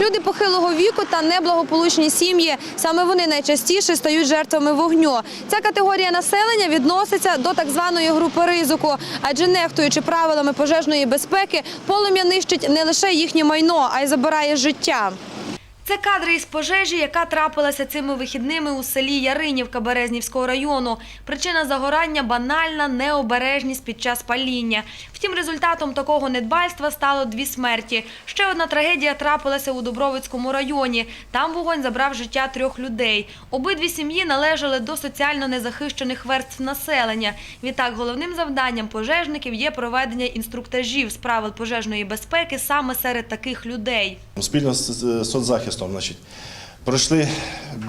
Люди похилого віку та неблагополучні сім'ї. Саме вони найчастіше стають жертвами вогню. Ця категорія населення відноситься до так званої групи ризику, адже нехтуючи правилами пожежної безпеки, полум'я нищить не лише їхнє майно, а й забирає життя. Це кадри із пожежі, яка трапилася цими вихідними у селі Яринівка Березнівського району. Причина загорання – банальна необережність під час паління. Втім, результатом такого недбальства стало дві смерті. Ще одна трагедія трапилася у Дубровицькому районі. Там вогонь забрав життя трьох людей. Обидві сім'ї належали до соціально незахищених верств населення. Відтак, головним завданням пожежників є проведення інструктажів з правил пожежної безпеки саме серед таких людей. Спільно з соцзахистом значить, пройшли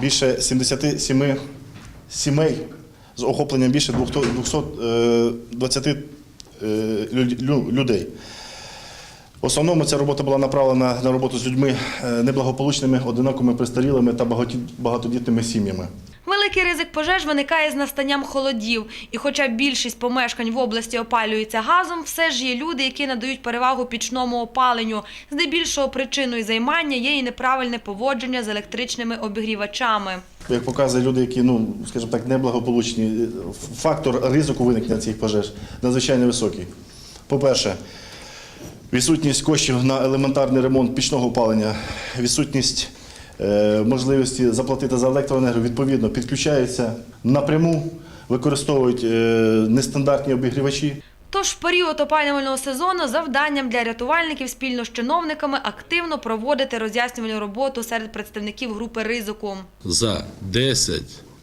більше 77 сімей з охопленням більше 220 е, лю- людей. В основному ця робота була направлена на роботу з людьми е, неблагополучними, одинокими, престарілими та багатодітними сім'ями. Великий ризик пожеж виникає з настанням холодів. І хоча більшість помешкань в області опалюється газом, все ж є люди, які надають перевагу пічному опаленню. Здебільшого причиною займання є і неправильне поводження з електричними обігрівачами. Як показують люди, які, ну, скажімо так, неблагополучні, фактор ризику виникнення цих пожеж надзвичайно високий. По-перше, відсутність коштів на елементарний ремонт пічного опалення, відсутність можливості заплатити за електроенергію, відповідно, підключаються напряму, використовують е, нестандартні обігрівачі. Тож в період опалювального сезону завданням для рятувальників спільно з чиновниками активно проводити роз'яснювальну роботу серед представників групи ризику. за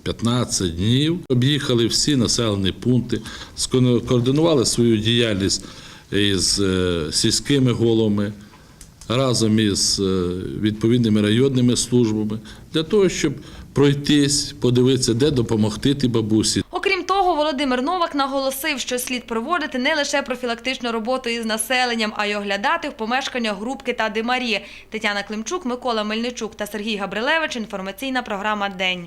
10-15 днів об'їхали всі населені пункти, сконо- координували свою діяльність із е, сільськими головами, разом із е, відповідними районними службами, для того, щоб пройтись, подивитися, де допомогти тій бабусі, Окрім того, Володимир Новак наголосив, що слід проводити не лише профілактичну роботу із населенням, а й оглядати в помешканнях грубки та димарі. Тетяна Климчук, Микола Мельничук та Сергій Габрилевич. Інформаційна програма День.